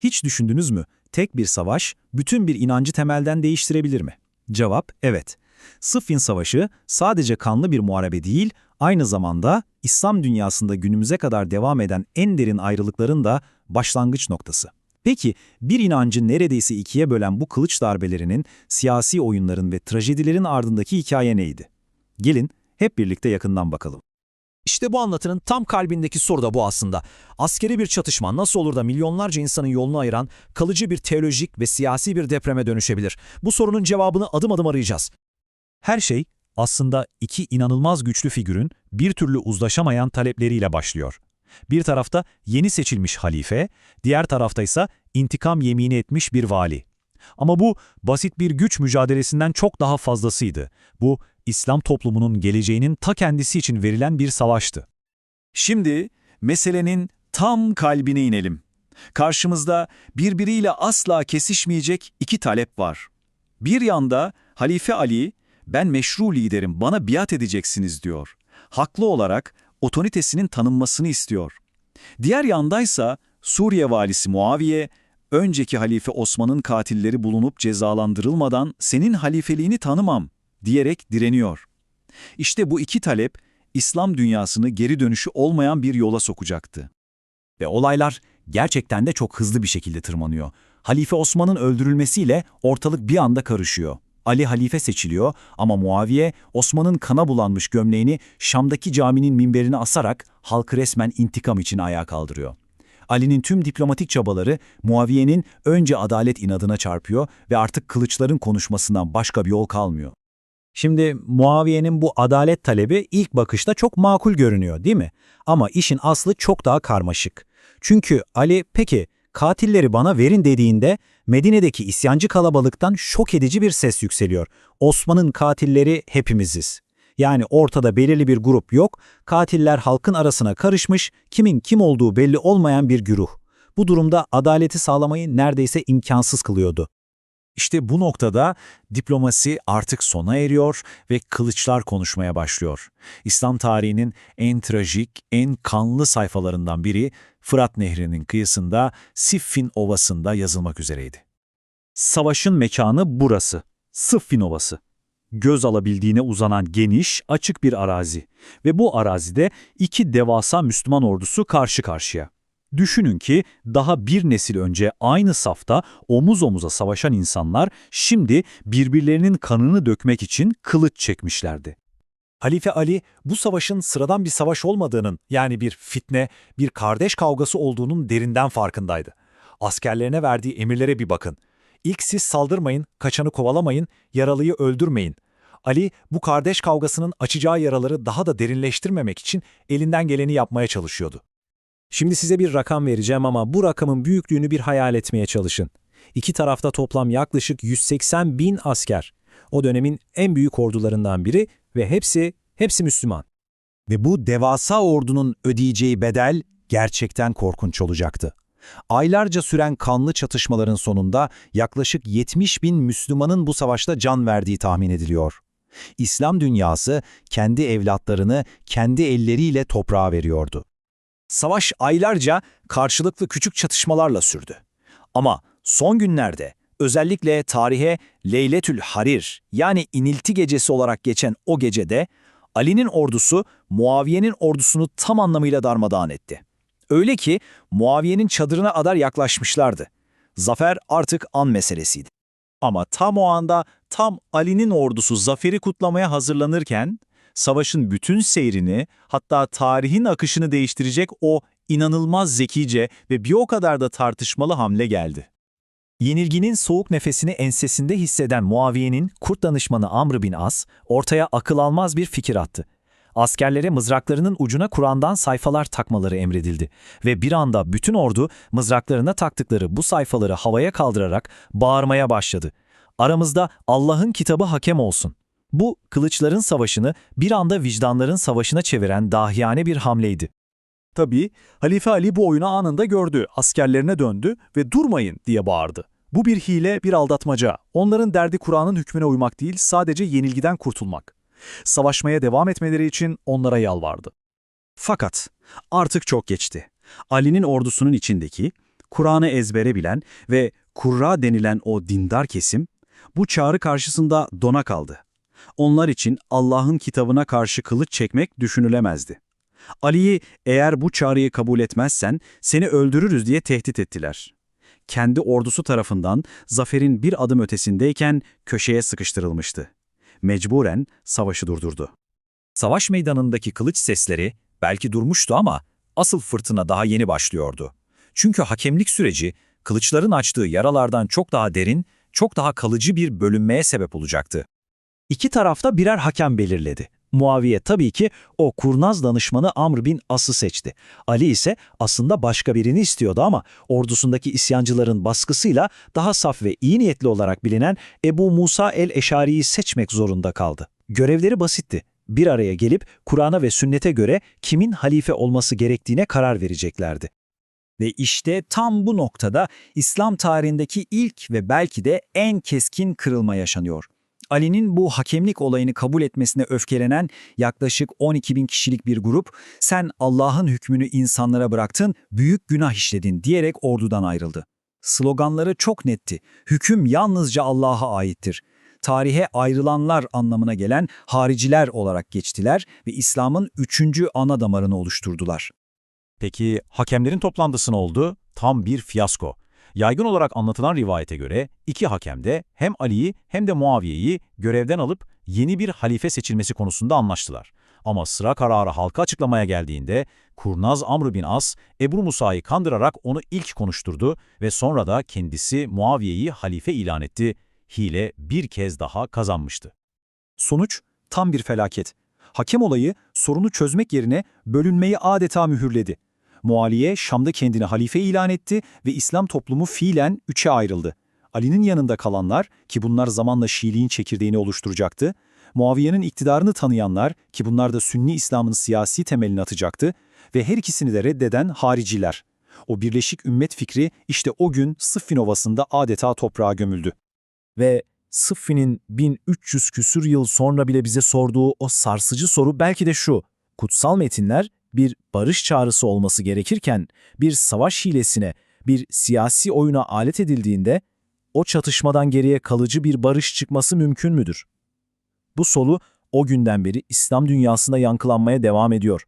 Hiç düşündünüz mü? Tek bir savaş bütün bir inancı temelden değiştirebilir mi? Cevap evet. Sıffin Savaşı sadece kanlı bir muharebe değil, aynı zamanda İslam dünyasında günümüze kadar devam eden en derin ayrılıkların da başlangıç noktası. Peki bir inancı neredeyse ikiye bölen bu kılıç darbelerinin, siyasi oyunların ve trajedilerin ardındaki hikaye neydi? Gelin hep birlikte yakından bakalım. İşte bu anlatının tam kalbindeki soru da bu aslında. Askeri bir çatışma nasıl olur da milyonlarca insanın yolunu ayıran kalıcı bir teolojik ve siyasi bir depreme dönüşebilir? Bu sorunun cevabını adım adım arayacağız. Her şey aslında iki inanılmaz güçlü figürün bir türlü uzlaşamayan talepleriyle başlıyor. Bir tarafta yeni seçilmiş halife, diğer tarafta ise intikam yemini etmiş bir vali. Ama bu basit bir güç mücadelesinden çok daha fazlasıydı. Bu İslam toplumunun geleceğinin ta kendisi için verilen bir savaştı. Şimdi meselenin tam kalbine inelim. Karşımızda birbiriyle asla kesişmeyecek iki talep var. Bir yanda Halife Ali, ben meşru liderim bana biat edeceksiniz diyor. Haklı olarak otoritesinin tanınmasını istiyor. Diğer yandaysa Suriye valisi Muaviye, önceki halife Osman'ın katilleri bulunup cezalandırılmadan senin halifeliğini tanımam diyerek direniyor. İşte bu iki talep İslam dünyasını geri dönüşü olmayan bir yola sokacaktı. Ve olaylar gerçekten de çok hızlı bir şekilde tırmanıyor. Halife Osman'ın öldürülmesiyle ortalık bir anda karışıyor. Ali halife seçiliyor ama Muaviye Osman'ın kana bulanmış gömleğini Şam'daki caminin minberine asarak halkı resmen intikam için ayağa kaldırıyor. Ali'nin tüm diplomatik çabaları Muaviye'nin önce adalet inadına çarpıyor ve artık kılıçların konuşmasından başka bir yol kalmıyor. Şimdi Muaviye'nin bu adalet talebi ilk bakışta çok makul görünüyor değil mi? Ama işin aslı çok daha karmaşık. Çünkü Ali peki katilleri bana verin dediğinde Medine'deki isyancı kalabalıktan şok edici bir ses yükseliyor. Osman'ın katilleri hepimiziz. Yani ortada belirli bir grup yok, katiller halkın arasına karışmış, kimin kim olduğu belli olmayan bir güruh. Bu durumda adaleti sağlamayı neredeyse imkansız kılıyordu. İşte bu noktada diplomasi artık sona eriyor ve kılıçlar konuşmaya başlıyor. İslam tarihinin en trajik, en kanlı sayfalarından biri Fırat Nehri'nin kıyısında Siffin Ovası'nda yazılmak üzereydi. Savaşın mekanı burası, Siffin Ovası. Göz alabildiğine uzanan geniş, açık bir arazi ve bu arazide iki devasa Müslüman ordusu karşı karşıya. Düşünün ki daha bir nesil önce aynı safta omuz omuza savaşan insanlar şimdi birbirlerinin kanını dökmek için kılıç çekmişlerdi. Halife Ali bu savaşın sıradan bir savaş olmadığının yani bir fitne, bir kardeş kavgası olduğunun derinden farkındaydı. Askerlerine verdiği emirlere bir bakın. İlk siz saldırmayın, kaçanı kovalamayın, yaralıyı öldürmeyin. Ali bu kardeş kavgasının açacağı yaraları daha da derinleştirmemek için elinden geleni yapmaya çalışıyordu. Şimdi size bir rakam vereceğim ama bu rakamın büyüklüğünü bir hayal etmeye çalışın. İki tarafta toplam yaklaşık 180 bin asker. O dönemin en büyük ordularından biri ve hepsi, hepsi Müslüman. Ve bu devasa ordunun ödeyeceği bedel gerçekten korkunç olacaktı. Aylarca süren kanlı çatışmaların sonunda yaklaşık 70 bin Müslümanın bu savaşta can verdiği tahmin ediliyor. İslam dünyası kendi evlatlarını kendi elleriyle toprağa veriyordu. Savaş aylarca karşılıklı küçük çatışmalarla sürdü. Ama son günlerde özellikle tarihe Leyletül Harir yani inilti gecesi olarak geçen o gecede Ali'nin ordusu Muaviye'nin ordusunu tam anlamıyla darmadağın etti. Öyle ki Muaviye'nin çadırına kadar yaklaşmışlardı. Zafer artık an meselesiydi. Ama tam o anda tam Ali'nin ordusu zaferi kutlamaya hazırlanırken savaşın bütün seyrini hatta tarihin akışını değiştirecek o inanılmaz zekice ve bir o kadar da tartışmalı hamle geldi. Yenilginin soğuk nefesini ensesinde hisseden Muaviye'nin kurt danışmanı Amr bin As ortaya akıl almaz bir fikir attı. Askerlere mızraklarının ucuna Kur'an'dan sayfalar takmaları emredildi ve bir anda bütün ordu mızraklarına taktıkları bu sayfaları havaya kaldırarak bağırmaya başladı. Aramızda Allah'ın kitabı hakem olsun. Bu, kılıçların savaşını bir anda vicdanların savaşına çeviren dahiyane bir hamleydi. Tabii Halife Ali bu oyunu anında gördü, askerlerine döndü ve durmayın diye bağırdı. Bu bir hile, bir aldatmaca. Onların derdi Kur'an'ın hükmüne uymak değil, sadece yenilgiden kurtulmak. Savaşmaya devam etmeleri için onlara yalvardı. Fakat artık çok geçti. Ali'nin ordusunun içindeki, Kur'an'ı ezbere bilen ve kurra denilen o dindar kesim, bu çağrı karşısında dona kaldı. Onlar için Allah'ın kitabına karşı kılıç çekmek düşünülemezdi. Ali'yi eğer bu çağrıyı kabul etmezsen seni öldürürüz diye tehdit ettiler. Kendi ordusu tarafından zaferin bir adım ötesindeyken köşeye sıkıştırılmıştı. Mecburen savaşı durdurdu. Savaş meydanındaki kılıç sesleri belki durmuştu ama asıl fırtına daha yeni başlıyordu. Çünkü hakemlik süreci kılıçların açtığı yaralardan çok daha derin, çok daha kalıcı bir bölünmeye sebep olacaktı. İki tarafta birer hakem belirledi. Muaviye tabii ki o kurnaz danışmanı Amr bin As'ı seçti. Ali ise aslında başka birini istiyordu ama ordusundaki isyancıların baskısıyla daha saf ve iyi niyetli olarak bilinen Ebu Musa el-Eşari'yi seçmek zorunda kaldı. Görevleri basitti. Bir araya gelip Kur'an'a ve sünnete göre kimin halife olması gerektiğine karar vereceklerdi. Ve işte tam bu noktada İslam tarihindeki ilk ve belki de en keskin kırılma yaşanıyor. Ali'nin bu hakemlik olayını kabul etmesine öfkelenen yaklaşık 12 bin kişilik bir grup, sen Allah'ın hükmünü insanlara bıraktın, büyük günah işledin diyerek ordudan ayrıldı. Sloganları çok netti, hüküm yalnızca Allah'a aittir. Tarihe ayrılanlar anlamına gelen hariciler olarak geçtiler ve İslam'ın üçüncü ana damarını oluşturdular. Peki hakemlerin toplantısı ne oldu? Tam bir fiyasko. Yaygın olarak anlatılan rivayete göre iki hakem de hem Ali'yi hem de Muaviye'yi görevden alıp yeni bir halife seçilmesi konusunda anlaştılar. Ama sıra kararı halka açıklamaya geldiğinde kurnaz Amr bin As, Ebru Musa'yı kandırarak onu ilk konuşturdu ve sonra da kendisi Muaviye'yi halife ilan etti. Hile bir kez daha kazanmıştı. Sonuç tam bir felaket. Hakem olayı sorunu çözmek yerine bölünmeyi adeta mühürledi. Mualiye Şam'da kendini halife ilan etti ve İslam toplumu fiilen üçe ayrıldı. Ali'nin yanında kalanlar ki bunlar zamanla Şiiliğin çekirdeğini oluşturacaktı, Muaviye'nin iktidarını tanıyanlar ki bunlar da Sünni İslam'ın siyasi temelini atacaktı ve her ikisini de reddeden hariciler. O birleşik ümmet fikri işte o gün Sıffin Ovası'nda adeta toprağa gömüldü. Ve Sıffi'nin 1300 küsür yıl sonra bile bize sorduğu o sarsıcı soru belki de şu. Kutsal metinler bir barış çağrısı olması gerekirken bir savaş hilesine, bir siyasi oyuna alet edildiğinde o çatışmadan geriye kalıcı bir barış çıkması mümkün müdür? Bu soru o günden beri İslam dünyasında yankılanmaya devam ediyor.